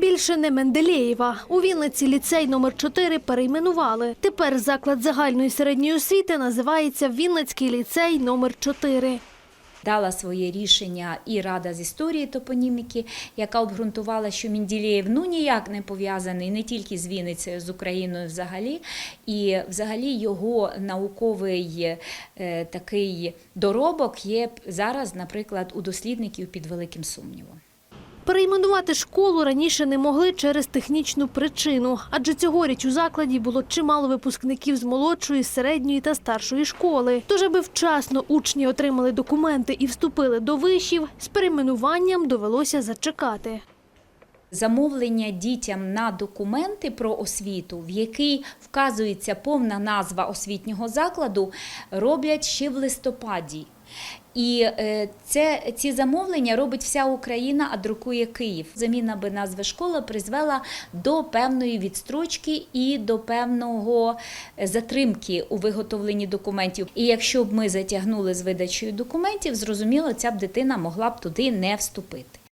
Більше не Менделєєва. У Вінниці ліцей номер 4 перейменували. Тепер заклад загальної середньої освіти називається Вінницький ліцей номер 4. Дала своє рішення і Рада з історії топоніміки, яка обґрунтувала, що Мінділєєв ну ніяк не пов'язаний не тільки з Вінницею, з Україною взагалі, і взагалі його науковий е, такий доробок є зараз, наприклад, у дослідників під великим сумнівом. Перейменувати школу раніше не могли через технічну причину, адже цьогоріч у закладі було чимало випускників з молодшої, середньої та старшої школи. Тож, аби вчасно учні отримали документи і вступили до вишів, з перейменуванням довелося зачекати. Замовлення дітям на документи про освіту, в який вказується повна назва освітнього закладу, роблять ще в листопаді. І е, це, ці замовлення робить вся Україна, а друкує Київ. Заміна би назви школи призвела до певної відстрочки і до певного е, затримки у виготовленні документів. І якщо б ми затягнули з видачею документів, зрозуміло, ця б дитина могла б туди не вступити.